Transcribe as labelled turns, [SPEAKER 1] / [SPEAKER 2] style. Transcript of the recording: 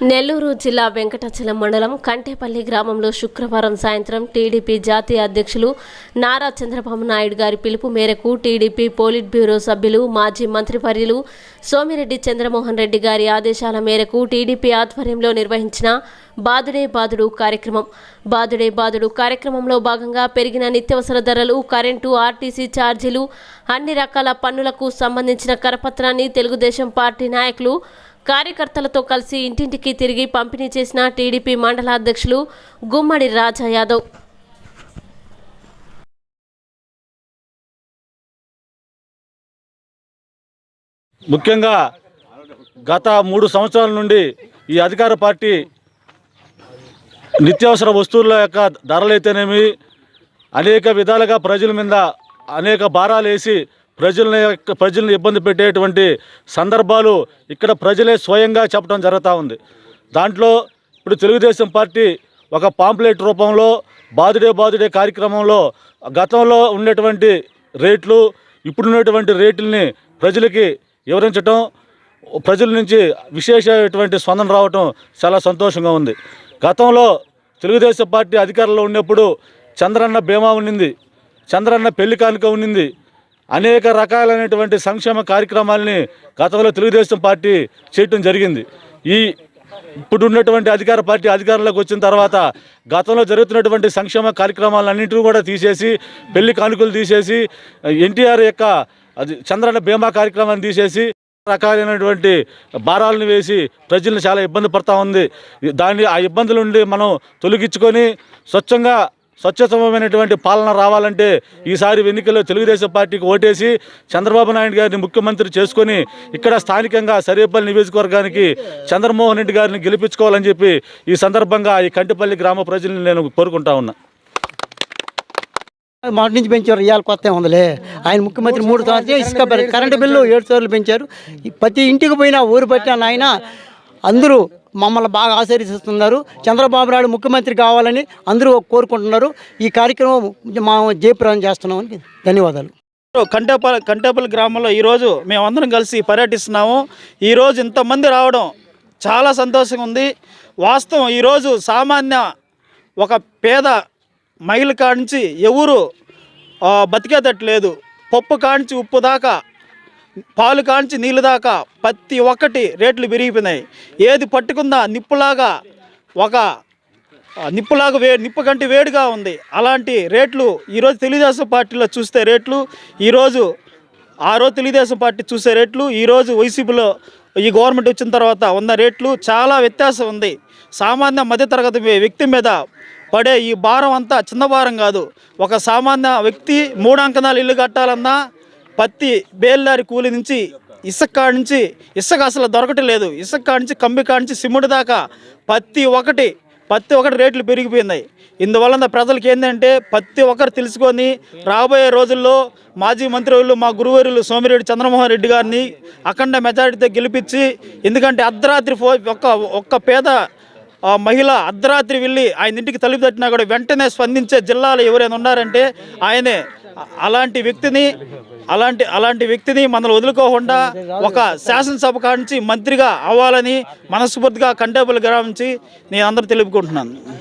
[SPEAKER 1] నెల్లూరు జిల్లా వెంకటాచలం మండలం కంటేపల్లి గ్రామంలో శుక్రవారం సాయంత్రం టీడీపీ జాతీయ అధ్యక్షులు నారా చంద్రబాబు నాయుడు గారి పిలుపు మేరకు టీడీపీ పోలిట్ బ్యూరో సభ్యులు మాజీ మంత్రివర్యులు సోమిరెడ్డి చంద్రమోహన్ రెడ్డి గారి ఆదేశాల మేరకు టీడీపీ ఆధ్వర్యంలో నిర్వహించిన బాదుడే బాదుడు కార్యక్రమం. బాదుడే బాదుడు కార్యక్రమంలో భాగంగా పెరిగిన నిత్యవసర ధరలు కరెంటు ఆర్టీసీ ఛార్జీలు అన్ని రకాల పన్నులకు సంబంధించిన కరపత్రాన్ని తెలుగుదేశం పార్టీ నాయకులు కార్యకర్తలతో కలిసి ఇంటింటికి తిరిగి పంపిణీ చేసిన టీడీపీ మండల అధ్యక్షులు గుమ్మడి రాజా యాదవ్.
[SPEAKER 2] ముఖ్యంగా గత మూడు సంవత్సరాల నుండి ఈ అధికార పార్టీ నిత్యావసర వస్తువుల యొక్క ధరలైతేనేమి అనేక విధాలుగా ప్రజల మీద అనేక భారాలు వేసి ప్రజలని యొక్క ప్రజల్ని ఇబ్బంది పెట్టేటువంటి సందర్భాలు ఇక్కడ ప్రజలే స్వయంగా చెప్పడం జరుగుతూ ఉంది. దాంట్లో ఇప్పుడు తెలుగుదేశం పార్టీ ఒక పాంప్లెట్ రూపంలో బాదుడే బాదుడే కార్యక్రమంలో గతంలో ఉండేటువంటి రేట్లు ఇప్పుడున్నటువంటి రేట్లని ప్రజలకి వివరించటం ప్రజల నుంచి విశేషమైనటువంటి స్పందన రావటం చాలా సంతోషంగా ఉంది. గతంలో తెలుగుదేశం పార్టీ అధికారంలో ఉన్నప్పుడు చంద్రన్న బీమా ఉన్నింది చంద్రన్న పెళ్ళి కానుక ఉండింది అనేక రకాలైనటువంటి సంక్షేమ కార్యక్రమాలని గతంలో తెలుగుదేశం పార్టీ చేయటం జరిగింది. ఈ ఇప్పుడు ఉన్నటువంటి అధికార పార్టీ అధికారంలోకి వచ్చిన తర్వాత గతంలో జరుగుతున్నటువంటి సంక్షేమ కార్యక్రమాలన్నింటినీ కూడా తీసేసి పెళ్ళి కానుకలు తీసేసి ఎన్టీఆర్ యొక్క అది చంద్రన్న బీమా కార్యక్రమాన్ని తీసేసి రకాలైనటువంటి భారాలను వేసి ప్రజలను చాలా ఇబ్బంది పడతా ఉంది. దాన్ని ఆ ఇబ్బందుల నుండి మనం తొలగించుకొని స్వచ్ఛంగా స్వచ్ఛతమైనటువంటి పాలన రావాలంటే ఈసారి ఎన్నికల్లో తెలుగుదేశం పార్టీకి ఓటేసి చంద్రబాబు నాయుడు గారిని ముఖ్యమంత్రి చేసుకొని ఇక్కడ స్థానికంగా సరేపల్లి నియోజకవర్గానికి చంద్రమోహన్ రెడ్డి గారిని గెలిపించుకోవాలని చెప్పి ఈ సందర్భంగా ఈ కంటిపల్లి గ్రామ ప్రజల్ని నేను కోరుకుంటా ఉన్నా.
[SPEAKER 3] మొదటి నుంచి పెంచారు ఇవాళ కొత్త ఉందిలే ఆయన ముఖ్యమంత్రి మూడు సంవత్సరాలు ఇసుక కరెంటు బిల్లు ఏడు సార్లు పెంచారు. ప్రతి ఇంటికి పోయినా ఊరు పట్టిన ఆయన అందరూ మమ్మల్ని బాగా ఆశీర్వదిస్తున్నారు. చంద్రబాబు నాయుడు ముఖ్యమంత్రి కావాలని అందరూ కోరుకుంటున్నారు. ఈ కార్యక్రమం మా జయప్రదం చేస్తున్నామని ధన్యవాదాలు.
[SPEAKER 4] కంటేపల్లి కంటేపల్లి గ్రామంలో ఈరోజు మేమందరం కలిసి పర్యటిస్తున్నాము. ఈరోజు ఇంతమంది రావడం చాలా సంతోషంగా ఉంది. వాస్తవం ఈరోజు సామాన్య ఒక పేద మహిళ కాడించి ఎవరు బతికేటట్లేదు. బతికేటట్టు లేదు పప్పు కాడించి ఉప్పు దాకా పాలు కాంచి నీళ్ళు దాకా ప్రతి ఒక్కటి రేట్లు పెరిగిపోయినాయి. ఏది పట్టుకుందా నిప్పులాగా ఒక నిప్పులాగా వే నిప్పు కంటే వేడిగా ఉంది. అలాంటి రేట్లు ఈరోజు తెలుగుదేశం పార్టీలో చూస్తే రేట్లు ఈరోజు ఆ రోజు తెలుగుదేశం పార్టీ చూసే రేట్లు ఈరోజు వైసీపీలో ఈ గవర్నమెంట్ వచ్చిన తర్వాత ఉన్న రేట్లు చాలా వ్యత్యాసం ఉంది. సామాన్య మధ్యతరగతి వ్యక్తి మీద పడే ఈ భారం అంతా చిన్న భారం కాదు. ఒక సామాన్య వ్యక్తి మూడు అంకణాలు ఇల్లు కట్టాలన్నా పత్తి బేల్దారి కూలి నుంచి ఇసుక నుంచి ఇసుక అసలు దొరకట్లేదు ఇసుక నుంచి కంపికాడ నుంచి సిమెంట్ దాకా పత్తి ఒకటి పత్తి ఒకటి రేట్లు పెరిగిపోయినాయి. ఇందువలన ప్రజలకు ఏంటంటే ప్రతి ఒక్కరు తెలుసుకొని రాబోయే రోజుల్లో మాజీ మంత్రులు మా గురువారులు సోమిరెడ్డి చంద్రమోహన్ రెడ్డి గారిని అఖండ మెజారిటీతో గెలిపించి ఎందుకంటే అర్ధరాత్రి ఫో ఒక్క ఒక్క పేద మహిళ అర్ధరాత్రి వెళ్ళి ఆయన ఇంటికి తలుపు తట్టినా కూడా వెంటనే స్పందించే జిల్లాలో ఎవరైనా ఉన్నారంటే ఆయనే. అలాంటి వ్యక్తిని అలాంటి అలాంటి వ్యక్తిని మనల్ని వదులుకోకుండా ఒక శాసనసభ కాడ మంత్రిగా అవ్వాలని మనస్ఫూర్తిగా కంటేబుల్ గ్రామించి నేను అందరూ తెలుపుకుంటున్నాను.